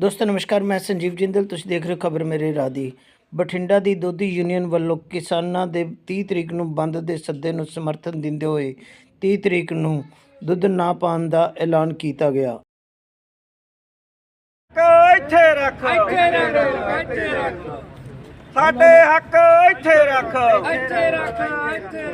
ਦੋਸਤੋ ਨਮਸਕਾਰ ਮੈਂ ਸੰਜੀਵ ਜਿੰਦਲ। ਤੁਸੀਂ ਦੇਖ ਰਹੇ ਹੋ ਖਬਰ ਮੇਰੇ ਰਾਹ ਦੀ। ਬਠਿੰਡਾ ਦੀ ਦੋਧੀ ਯੂਨੀਅਨ ਵੱਲੋਂ ਕਿਸਾਨਾਂ ਦੇ 30 ਤਰੀਕ ਨੂੰ ਬੰਦ ਦੇ ਸੱਦੇ ਨੂੰ ਸਮਰਥਨ ਦਿੰਦੇ ਹੋਏ 30 ਤਰੀਕ ਨੂੰ ਦੁੱਧ ਨਾ ਪਾਉਣ ਦਾ ਐਲਾਨ ਕੀਤਾ ਗਿਆ। ਹੱਕ ਇੱਥੇ ਰੱਖ। ਇੱਥੇ ਰੱਖ। ਇੱਥੇ ਰੱਖ। ਸਾਡੇ ਹੱਕ ਇੱਥੇ ਰੱਖ। ਇੱਥੇ ਰੱਖ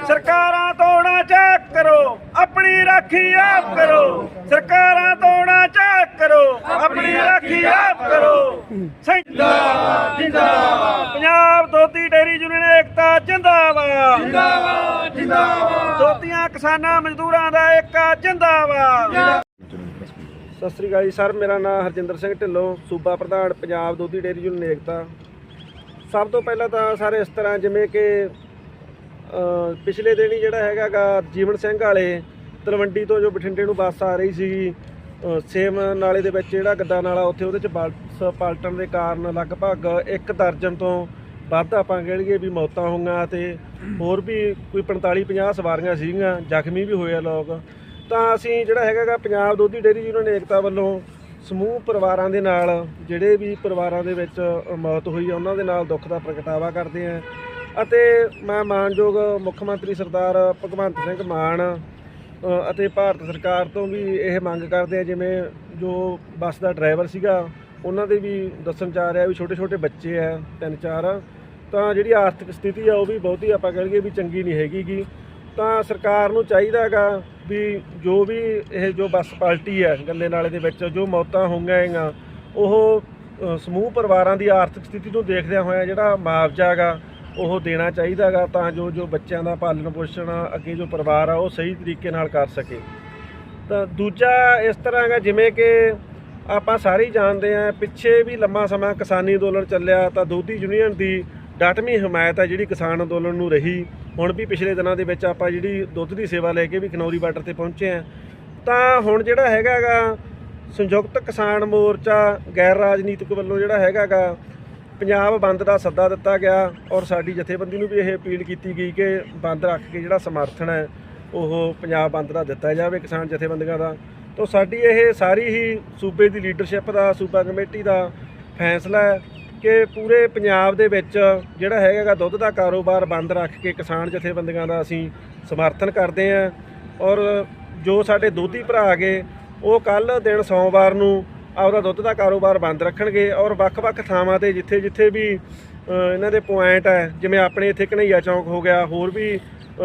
ਸਰਕਾਰਾਂ ਤੋਂ ਨਾ ਚੱਕ ਕਰੋ ਆਪਣੀ ਰਾਖੀ ਆਪ ਕਰੋ। ਸਰਕਾਰਾਂ ਤੋਂ ਨਾ ਚੱਕ ਕਰੋ ਆਪਣੀ ਰਾਖੀ ਆਪ ਕਰੋ। ਜਿੰਦਾਬਾਦ ਜਿੰਦਾਬਾਦ। ਪੰਜਾਬ ਦੋਧੀ ਡੇਰੀ ਯੂਨੀਅਨ ਏਕਤਾ ਜਿੰਦਾਬਾਦ। ਜਿੰਦਾਬਾਦ ਜਿੰਦਾਬਾਦ। ਦੋਧੀਆਂ ਕਿਸਾਨਾਂ ਮਜ਼ਦੂਰਾਂ ਦਾ ਏਕਾ ਜਿੰਦਾਬਾਦ। ਸਤਿ ਸ੍ਰੀ ਅਕਾਲ ਜੀ ਸਰ ਮੇਰਾ ਨਾਮ ਹਰਜਿੰਦਰ ਸਿੰਘ ਢਿੱਲੋਂ ਸੂਬਾ ਪ੍ਰਧਾਨ ਪੰਜਾਬ ਦੁੱਧੀ ਡੇਅਰੀ ਯੂਨੀਅਨ ਏਕਤਾ। ਸਭ ਤੋਂ ਪਹਿਲਾਂ ਤਾਂ ਸਾਰੇ ਇਸ ਤਰ੍ਹਾਂ ਜਿਵੇਂ ਕਿ ਪਿਛਲੇ ਦਿਨ ਹੀ ਜਿਹੜਾ ਹੈਗਾਗਾ ਜੀਵਨ ਸਿੰਘ ਵਾਲੇ ਤਲਵੰਡੀ ਤੋਂ ਜੋ ਬਠਿੰਡੇ ਨੂੰ ਬੱਸ ਆ ਰਹੀ ਸੀ ਸੇਮ ਨਾਲੇ ਦੇ ਵਿੱਚ ਜਿਹੜਾ ਗੱਡਾ ਨਾਲਾ ਉੱਥੇ ਉਹਦੇ ਚ ਬੱਸ ਪਲਟਣ ਦੇ ਕਾਰਨ ਲਗਭਗ ਇੱਕ ਦਰਜਨ ਤੋਂ ਵੱਧ ਆਪਾਂ ਕਹਿ ਲਈਏ ਵੀ ਮੌਤਾਂ ਹੋਈਆਂ ਤੇ ਹੋਰ ਵੀ ਕੋਈ 45 50 ਸਵਾਰੀਆਂ ਸੀਗੀਆਂ, ਜ਼ਖਮੀ ਵੀ ਹੋਏ ਆ ਲੋਕ। ਤਾਂ ਅਸੀਂ ਜਿਹੜਾ ਹੈਗਾਗਾ ਪੰਜਾਬ ਦੁੱਧੀ ਡੇਅਰੀ ਯੂਨੀਅਨ ਏਕਤਾ ਵੱਲੋਂ ਸਮੂਹ ਪਰਿਵਾਰਾਂ ਦੇ ਨਾਲ, ਜਿਹੜੇ ਵੀ ਪਰਿਵਾਰਾਂ ਦੇ ਵਿੱਚ ਮੌਤ ਹੋਈ ਆ, ਉਹਨਾਂ ਦੇ ਨਾਲ ਦੁੱਖ ਦਾ ਪ੍ਰਗਟਾਵਾ ਕਰਦੇ ਆ। ਅਤੇ ਮੈਂ ਮਾਨਯੋਗ ਮੁੱਖ ਮੰਤਰੀ ਸਰਦਾਰ ਭਗਵੰਤ ਸਿੰਘ ਮਾਨ ਅਤੇ ਭਾਰਤ ਸਰਕਾਰ ਤੋਂ ਵੀ ਇਹ ਮੰਗ ਕਰਦੇ ਆ, ਜਿਵੇਂ ਜੋ ਬੱਸ ਦਾ ਡਰਾਈਵਰ ਸੀਗਾ, ਉਹਨਾਂ ਦੇ ਵੀ ਦੱਸਣ ਚ ਆ ਰਿਹਾ ਵੀ ਛੋਟੇ ਛੋਟੇ ਬੱਚੇ ਆ ਤਿੰਨ ਚਾਰ ਤਾਂ ਜਿਹੜੀ ਆਰਥਿਕ ਸਥਿਤੀ ਆ, ਉਹ ਵੀ ਬਹੁਤੀ ਆਪਾਂ ਕਹਿ ਲਈਏ ਵੀ ਚੰਗੀ ਨਹੀਂ ਹੈਗੀ ਗੀ। ਤਾਂ ਸਰਕਾਰ ਨੂੰ ਚਾਹੀਦਾ ਹੈਗਾ ਵੀ ਜੋ ਵੀ ਇਹ ਜੋ ਬੱਸ ਪਾਲਟੀ ਹੈ ਗੰਦੇ ਨਾਲੇ ਦੇ ਵਿੱਚ, ਜੋ ਮੌਤਾਂ ਹੋਈਆਂ ਹੈਗੀਆਂ, ਉਹ ਸਮੂਹ ਪਰਿਵਾਰਾਂ ਦੀ ਆਰਥਿਕ ਸਥਿਤੀ ਨੂੰ ਦੇਖਦਿਆਂ ਹੋਇਆ ਜਿਹੜਾ ਮੁਆਵਜ਼ਾ ਹੈਗਾ, ਉਹ ਦੇਣਾ ਚਾਹੀਦਾ ਹੈਗਾ ਤਾਂ ਜੋ ਜੋ ਬੱਚਿਆਂ ਦਾ ਪਾਲਣ ਪੋਸ਼ਣ, ਅੱਗੇ ਜੋ ਪਰਿਵਾਰ ਆ, ਉਹ ਸਹੀ ਤਰੀਕੇ ਨਾਲ ਕਰ ਸਕੇ। ਤਾਂ ਦੂਜਾ ਇਸ ਤਰ੍ਹਾਂ ਹੈਗਾ, ਜਿਵੇਂ ਕਿ ਆਪਾਂ ਸਾਰੇ ਜਾਣਦੇ ਆ ਪਿੱਛੇ ਵੀ ਲੰਮਾ ਸਮਾਂ ਕਿਸਾਨੀ ਅੰਦੋਲਨ ਚੱਲਿਆ, ਤਾਂ ਦੋਧੀ ਯੂਨੀਅਨ ਦੀ ਡਟਵੀਂ ਹਮਾਇਤ ਹੈ ਜਿਹੜੀ ਕਿਸਾਨ ਅੰਦੋਲਨ ਨੂੰ ਰਹੀ। ਹੁਣ ਵੀ ਪਿਛਲੇ ਦਿਨਾਂ ਦੇ ਵਿੱਚ ਆਪਾਂ ਜਿਹੜੀ ਦੁੱਧ ਦੀ ਸੇਵਾ ਲੈ ਕੇ ਵੀ ਖਨੌਰੀ ਬਾਰਡਰ ਤੇ ਪਹੁੰਚੇ ਆ ਤਾਂ ਹੁਣ ਜਿਹੜਾ ਹੈਗਾਗਾ, ਸੰਯੁਕਤ ਕਿਸਾਨ ਮੋਰਚਾ ਗੈਰ ਰਾਜਨੀਤਿਕ ਵੱਲੋਂ ਜਿਹੜਾ ਹੈਗਾਗਾ, ਪੰਜਾਬ ਬੰਦ ਦਾ ਸੱਦਾ ਦਿੱਤਾ ਗਿਆ ਔਰ ਸਾਡੀ ਜਥੇਬੰਦੀ ਨੂੰ ਵੀ ਇਹ ਅਪੀਲ ਕੀਤੀ ਗਈ ਕਿ ਬੰਦ ਰੱਖ ਕੇ ਜਿਹੜਾ ਸਮਰਥਨ ਹੈ, ਉਹ ਪੰਜਾਬ ਬੰਦ ਦਾ ਦਿੱਤਾ ਜਾਵੇ ਕਿਸਾਨ ਜਥੇਬੰਦੀਆਂ ਦਾ। ਤੋਂ ਸਾਡੀ ਇਹ ਸਾਰੀ ਹੀ ਸੂਬੇ ਦੀ ਲੀਡਰਸ਼ਿਪ ਦਾ, ਸੂਬਾ ਕਮੇਟੀ ਦਾ ਫੈਸਲਾ ਹੈ। ਕਿ ਪੂਰੇ ਪੰਜਾਬ ਦੇ ਵਿੱਚ ਜਿਹੜਾ ਹੈਗਾਗਾ ਦੁੱਧ ਦਾ ਕਾਰੋਬਾਰ ਬੰਦ ਰੱਖ ਕੇ ਕਿਸਾਨ ਜਥੇਬੰਦੀਆਂ ਦਾ ਅਸੀਂ ਸਮਰਥਨ ਕਰਦੇ ਹਾਂ ਔਰ ਜੋ ਸਾਡੇ ਦੋਧੀ ਭਰਾ ਹੈਗੇ, ਉਹ ਕੱਲ ਦਿਨ ਸੋਮਵਾਰ ਨੂੰ ਆਪਦਾ ਦੁੱਧ ਦਾ ਕਾਰੋਬਾਰ ਬੰਦ ਰੱਖਣਗੇ ਔਰ ਵੱਖ-ਵੱਖ ਥਾਵਾਂ ਤੇ ਜਿੱਥੇ-ਜਿੱਥੇ ਵੀ ਇਹਨਾਂ ਦੇ ਪੁਆਇੰਟ ਹੈ, ਜਿਵੇਂ ਆਪਣੇ ਇੱਥੇ ਕਨਈਆ ਚੌਂਕ ਹੋ ਗਿਆ, ਹੋਰ ਵੀ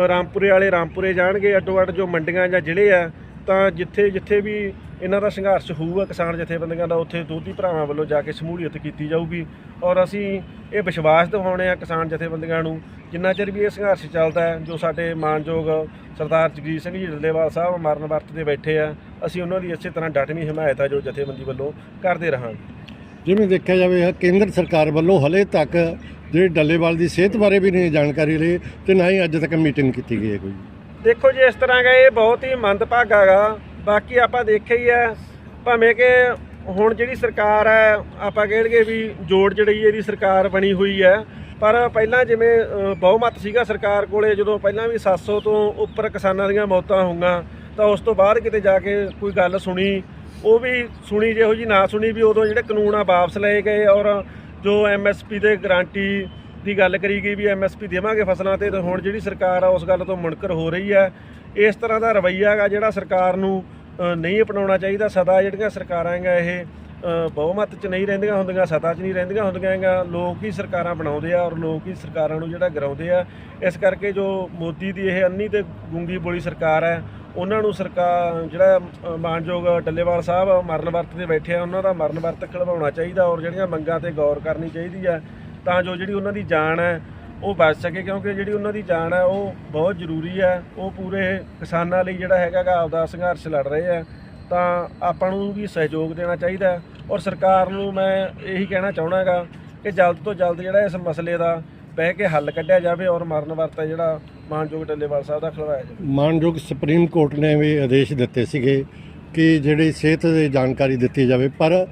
ਰਾਮਪੁਰੇ ਵਾਲੇ ਰਾਮਪੁਰੇ ਜਾਣਗੇ ਅੱਡੋ ਅੱਡ ਜੋ ਮੰਡੀਆਂ ਜਾਂ ਜ਼ਿਲ੍ਹੇ ਆ, ਤਾਂ ਜਿੱਥੇ-ਜਿੱਥੇ ਵੀ ਇਹਨਾਂ ਦਾ ਸੰਘਰਸ਼ ਹੋਊਗਾ ਕਿਸਾਨ ਜਥੇਬੰਦੀਆਂ ਦਾ ਉੱਥੇ ਦੋਧੀ ਭਰਾਵਾਂ ਵੱਲੋਂ ਜਾ ਕੇ ਸ਼ਮੂਲੀਅਤ ਕੀਤੀ ਜਾਊਗੀ। ਔਰ ਅਸੀਂ ਇਹ ਵਿਸ਼ਵਾਸ ਦਿਵਾਉਣੇ ਆ ਕਿਸਾਨ ਜਥੇਬੰਦੀਆਂ ਨੂੰ ਜਿੰਨਾ ਚਿਰ ਵੀ ਇਹ ਸੰਘਰਸ਼ ਚੱਲਦਾ ਹੈ ਜੋ ਸਾਡੇ ਮਾਨਯੋਗ ਸਰਦਾਰ ਜਗਜੀਤ ਸਿੰਘ ਜੀ ਢਿੱਲੋਂ ਸਾਹਿਬ ਮਰਨ ਵਰਤ ਤੇ ਬੈਠੇ ਆ ਅਸੀਂ ਉਹਨਾਂ ਦੀ ਇਸੇ ਤਰ੍ਹਾਂ ਡਟਵੀਂ ਹਮਾਇਤ ਆ ਜੋ ਜਥੇਬੰਦੀ ਵੱਲੋਂ ਕਰਦੇ ਰਹਾਂਗੇ। ਜਿਵੇਂ ਦੇਖਿਆ ਜਾਵੇ ਕੇਂਦਰ ਸਰਕਾਰ ਵੱਲੋਂ ਹਲੇ ਤੱਕ ਜਿਹੜੇ ਡੱਲੇਵਾਲ ਦੀ ਸਿਹਤ ਬਾਰੇ ਵੀ ਨਹੀਂ ਜਾਣਕਾਰੀ ਲਈ ਤੇ ਨਾ ਹੀ ਅੱਜ ਤੱਕ ਮੀਟਿੰਗ ਕੀਤੀ ਗਈ ਹੈ ਕੋਈ। ਦੇਖੋ ਜੀ ਇਸ ਤਰ੍ਹਾਂ ਦਾ ਇਹ ਬਹੁਤ ਹੀ ਮੰਦਭਾਗਾ ਗਾ ਬਾਕੀ ਆਪਾਂ ਦੇਖਿਆ ਹੀ ਹੈ, ਭਾਵੇਂ ਕਿ ਹੁਣ ਜਿਹੜੀ ਸਰਕਾਰ ਹੈ, ਆਪਾਂ ਕਹਿਣਗੇ ਵੀ ਜੋੜ ਜਿਹੜੀ ਇਹਦੀ ਸਰਕਾਰ ਬਣੀ ਹੋਈ ਹੈ। ਪਰ ਪਹਿਲਾਂ ਜਿਵੇਂ ਬਹੁਮਤ ਸੀਗਾ ਸਰਕਾਰ ਕੋਲੇ, ਜਦੋਂ ਪਹਿਲਾਂ ਵੀ 700 ਤੋਂ ਉੱਪਰ ਕਿਸਾਨਾਂ ਦੀਆਂ ਮੌਤਾਂ ਹੋਈਆਂ, ਤਾਂ ਉਸ ਤੋਂ ਬਾਅਦ ਕਿਤੇ ਜਾ ਕੇ ਕੋਈ ਗੱਲ ਸੁਣੀ, ਉਹ ਵੀ ਸੁਣੀ, ਜਿਹੋ ਜੀ ਨਾ ਸੁਣੀ ਵੀ ਉਦੋਂ ਜਿਹੜੇ ਕਾਨੂੰਨ ਆ ਵਾਪਸ ਲਏ ਗਏ ਔਰ ਜੋ ਐਮਐਸਪੀ ਦੇ ਗਾਰੰਟੀ ਦੀ ਗੱਲ ਕਰੀ ਗਈ ਵੀ ਐਮਐਸਪੀ ਦੇਵਾਂਗੇ ਫਸਲਾਂ ਤੇ ਤੇ ਹੁਣ ਜਿਹੜੀ ਸਰਕਾਰ ਆ ਉਸ ਗੱਲ ਤੋਂ ਮੁਨਕਰ ਹੋ ਰਹੀ ਹੈ ਇਸ ਤਰ੍ਹਾਂ ਦਾ ਰਵੱਈਆ ਹੈਗਾ ਜਿਹੜਾ ਸਰਕਾਰ ਨੂੰ ਨਹੀਂ ਅਪਣਾਉਣਾ ਚਾਹੀਦਾ। ਸਦਾ ਜਿਹੜੀਆਂ ਸਰਕਾਰਾਂ ਹੈਗਾ ਇਹ ਬਹੁਮਤ 'ਚ ਨਹੀਂ ਰਹਿੰਦੀਆਂ ਹੁੰਦੀਆਂ ਸਤਾ 'ਚ ਨਹੀਂ ਰਹਿੰਦੀਆਂ ਹੁੰਦੀਆਂ ਹੈਗਾ ਲੋਕ ਹੀ ਸਰਕਾਰਾਂ ਬਣਾਉਂਦੇ ਆ ਔਰ ਲੋਕ ਹੀ ਸਰਕਾਰਾਂ ਨੂੰ ਜਿਹੜਾ ਗਰਾਉਂਦੇ ਆ। ਇਸ ਕਰਕੇ ਜੋ ਮੋਦੀ ਦੀ ਇਹ ਅੰਨੀ ਤੇ ਗੁੰਗੀ ਬੋਲੀ ਸਰਕਾਰ ਹੈ ਉਹਨਾਂ ਨੂੰ ਸਰਕਾਰ ਜਿਹੜਾ ਅ, ਮਾਨਯੋਗ ਡੱਲੇਵਾਲ ਸਾਹਿਬ ਮਰਨ ਵਰਤ ਤੇ ਬੈਠੇ ਆ। ਉਹਨਾਂ ਦਾ ਮਰਨ ਵਰਤ ਖਲਵਾਉਣਾ ਚਾਹੀਦਾ ਔਰ ਜਿਹੜੀਆਂ ਮੰਗਾਂ ਤੇ ਗੌਰ ਕਰਨੀ ਚਾਹੀਦੀ ਆ। ਤਾਂ ਜੋ ਜਿਹੜੀ ਉਹਨਾਂ ਦੀ ਜਾਨ ਹੈ, ਉਹ ਬਚ ਸਕੇ, ਕਿਉਂਕਿ ਜਿਹੜੀ ਉਹਨਾਂ ਦੀ ਜਾਨ ਹੈ, ਉਹ ਬਹੁਤ ਜ਼ਰੂਰੀ ਹੈ। ਉਹ ਪੂਰੇ ਕਿਸਾਨਾਂ ਲਈ ਜਿਹੜਾ ਹੈਗਾਗਾ ਆਪਦਾ ਸੰਘਰਸ਼ ਲੜ ਰਹੇ ਆ ਤਾਂ ਆਪਾਂ ਨੂੰ ਵੀ ਸਹਿਯੋਗ ਦੇਣਾ ਚਾਹੀਦਾ ਔਰ ਸਰਕਾਰ ਨੂੰ ਮੈਂ ਇਹੀ ਕਹਿਣਾ ਚਾਹਣਾਗਾ ਕਿ ਜਲਦ ਤੋਂ ਜਲਦ ਜਿਹੜਾ ਇਸ ਮਸਲੇ ਦਾ ਬਹਿ ਕੇ ਹੱਲ ਕੱਢਿਆ ਜਾਵੇ ਔਰ ਮਰਨ ਵਰਤਾ ਜਿਹੜਾ ਮਾਨਯੋਗ ਡੱਲੇਵਾਲ ਸਾਹਿਬ ਦਾ ਖਲਵਾਇਆ ਜਾਵੇ ਮਾਨਯੋਗ ਸੁਪਰੀਮ ਕੋਰਟ ਨੇ ਵੀ ਆਦੇਸ਼ ਦਿੱਤੇ ਸੀਗੇ ਕਿ ਜਿਹੜੀ ਸਿਹਤ ਦੀ ਜਾਣਕਾਰੀ ਦਿੱਤੀ ਜਾਵੇ, ਪਰ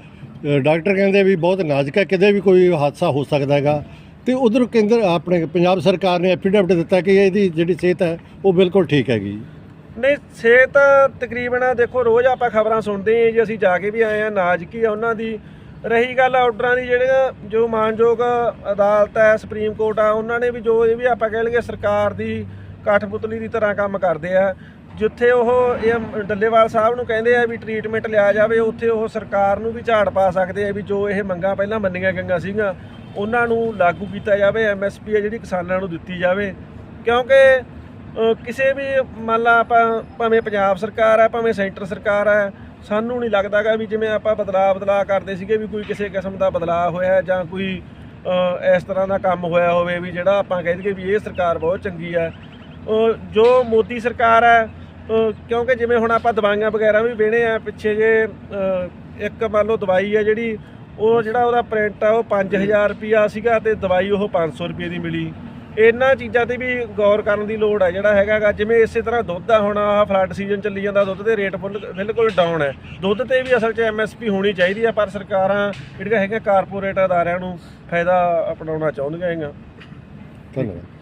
ਡਾਕਟਰ ਕਹਿੰਦੇ ਵੀ ਬਹੁਤ ਨਾਜ਼ੁਕ ਹੈ, ਕਿਤੇ ਵੀ ਕੋਈ ਹਾਦਸਾ ਹੋ ਸਕਦਾ ਹੈਗਾ। ਤੇ ਉਧਰ ਕੇਂਦਰ ਆਪਣੇ ਪੰਜਾਬ ਸਰਕਾਰ ਨੇ ਐਫੀਡੇਵਿਟ ਦਿੱਤਾ ਕਿ ਇਹਦੀ ਜਿਹੜੀ ਸਿਹਤ ਹੈ, ਉਹ ਬਿਲਕੁਲ ਠੀਕ ਹੈਗੀ। ਨਹੀਂ, ਸਿਹਤ ਤਕਰੀਬਨ ਦੇਖੋ, ਰੋਜ਼ ਆਪਾਂ ਖਬਰਾਂ ਸੁਣਦੇ ਹਾਂ ਜੀ, ਅਸੀਂ ਜਾ ਕੇ ਵੀ ਆਏ ਆ ਨਾਜ਼ਕੀ ਆ ਉਹਨਾਂ ਦੀ। ਰਹੀ ਗੱਲ ਆਰਡਰਾਂ ਦੀ ਜਿਹੜੀਆਂ ਜੋ ਮਾਨਯੋਗ ਅਦਾਲਤ ਹੈ, ਸੁਪਰੀਮ ਕੋਰਟ ਆ, ਉਹਨਾਂ ਨੇ ਵੀ ਜੋ ਇਹ ਵੀ ਆਪਾਂ ਕਹਿ ਲਈਏ ਸਰਕਾਰ ਦੀ ਕਾਠਪੁਤਲੀ ਦੀ ਤਰ੍ਹਾਂ ਕੰਮ ਕਰਦੇ ਆ। ਜਿੱਥੇ ਉਹ ਇਹ ਡੱਲੇਵਾਲ ਸਾਹਿਬ ਨੂੰ ਕਹਿੰਦੇ ਆ ਵੀ ਟ੍ਰੀਟਮੈਂਟ ਲਿਆ ਜਾਵੇ ਉੱਥੇ ਉਹ ਸਰਕਾਰ ਨੂੰ ਵੀ ਝਾੜ ਪਾ ਸਕਦੇ ਆ ਵੀ ਜੋ ਇਹ ਮੰਗਾਂ ਪਹਿਲਾਂ ਮੰਨੀਆਂ ਗਈਆਂ ਸੀਗੀਆਂ ਉਹਨਾਂ ਨੂੰ ਲਾਗੂ ਕੀਤਾ ਜਾਵੇ ਐਮਐਸਪੀ ਹੈ ਜਿਹੜੀ ਕਿਸਾਨਾਂ ਨੂੰ ਦਿੱਤੀ ਜਾਵੇ। ਕਿਉਂਕਿ ਕਿਸੇ ਵੀ ਮੰਨ ਲਾ ਆਪਾਂ ਭਾਵੇਂ ਪੰਜਾਬ ਸਰਕਾਰ ਹੈ ਭਾਵੇਂ ਸੈਂਟਰ ਸਰਕਾਰ ਹੈ ਸਾਨੂੰ ਨਹੀਂ ਲੱਗਦਾਗਾ ਵੀ ਜਿਵੇਂ ਆਪਾਂ ਬਦਲਾਅ ਬਦਲਾਅ ਕਰਦੇ ਸੀਗੇ ਵੀ ਕੋਈ ਕਿਸੇ ਕਿਸਮ ਦਾ ਬਦਲਾਅ ਹੋਇਆ ਜਾਂ ਕੋਈ ਇਸ ਤਰ੍ਹਾਂ ਦਾ ਕੰਮ ਹੋਇਆ ਹੋਵੇ ਵੀ ਜਿਹੜਾ ਆਪਾਂ ਕਹਿ ਦਈਏ ਵੀ ਇਹ ਸਰਕਾਰ ਬਹੁਤ ਚੰਗੀ ਹੈ ਅ, ਜੋ ਮੋਦੀ ਸਰਕਾਰ ਹੈ ਕਿਉਂਕਿ ਜਿਵੇਂ ਹੁਣ ਆਪਾਂ ਦਵਾਈਆਂ ਵਗੈਰਾ ਵੀ ਵੇਣੇ ਆ, ਪਿੱਛੇ ਜੇ ਇੱਕ ਮੰਨ ਲਓ ਦਵਾਈ ਆ ਜਿਹੜੀ, ਉਹ ਜਿਹੜਾ ਉਹਦਾ ਪ੍ਰਿੰਟ ਆ, ਉਹ 5000 ਰੁਪਿਆ ਸੀਗਾ ਤੇ ਦਵਾਈ ਉਹ 500 ਰੁਪਏ ਦੀ ਮਿਲੀ। ਇਹਨਾਂ ਚੀਜ਼ਾਂ ਤੇ ਵੀ ਗੌਰ ਕਰਨ ਦੀ ਲੋੜ ਹੈ ਜਿਹੜਾ ਹੈਗਾਗਾ ਜਿਵੇਂ ਇਸੇ ਤਰ੍ਹਾਂ ਦੁੱਧ ਆ, ਹੁਣ ਆਹ ਫਲੱਡ ਸੀਜ਼ਨ ਚੱਲੀ ਜਾਂਦਾ, ਦੁੱਧ ਦੇ ਰੇਟ ਬਿਲਕੁਲ ਡਾਊਨ ਹੈ ਦੁੱਧ ਤੇ ਵੀ ਅਸਲ 'ਚ ਐਮਐਸਪੀ ਹੋਣੀ ਚਾਹੀਦੀ ਹੈ ਪਰ ਸਰਕਾਰਾਂ, ਜਿਹੜੀਆਂ ਹੈਗੀਆਂ ਕਾਰਪੋਰੇਟ ਅਦਾਰਿਆਂ ਨੂੰ ਫਾਇਦਾ ਅਪਣਾਉਣਾ ਚਾਹੁੰਦੀਆਂ ਹੈਗੀਆਂ। ਧੰਨਵਾਦ।